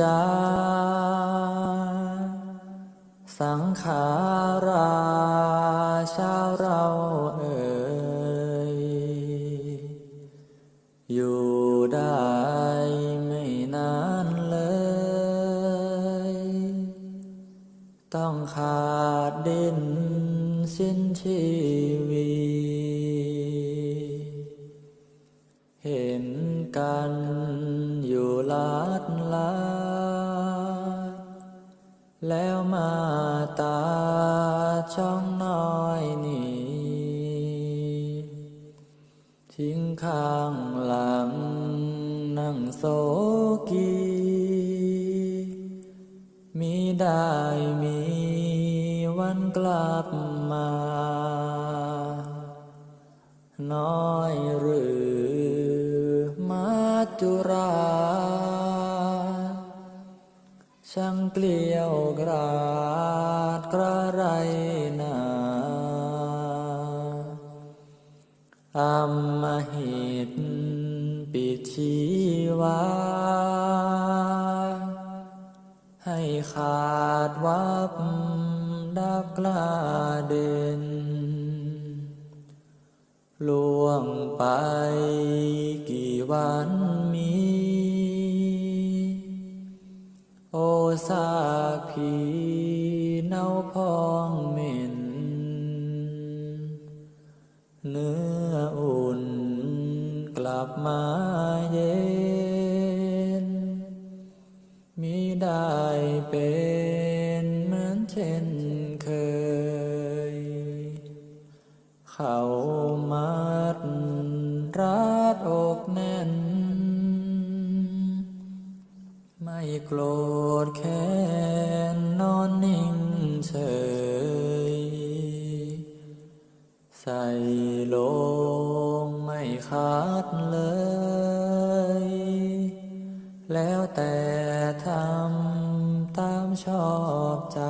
จาสังขาราชาวเราเอ่ยอยู่ได้ไม่นานเลย ต้องขาดดินสิ้นชีวีเห็นกันอยู่ลาดลาด แล้วมาตาช่องน้อยนี่ทิ้งข้างหลังนั่งโซกี มีได้มีวันกลับมา น้อยหรือมาจุรา ช่างเกลียวกราดกระไรนาอำมหิตปิชีวา ให้ขาดวับดับกลาเด่นล่วงไปกี่วันมี โอซากผีเน่าพองเหม็น เนื้ออุ่นกลับมาเย็นมิได้เป็นเหมือนเช่นเคย เขามัดรัดอกแน่น ไม่โกรธแค้นนอนนิ่งเฉย ใส่ลงไม่ขาดเลย แล้วแต่ทำตามชอบใจ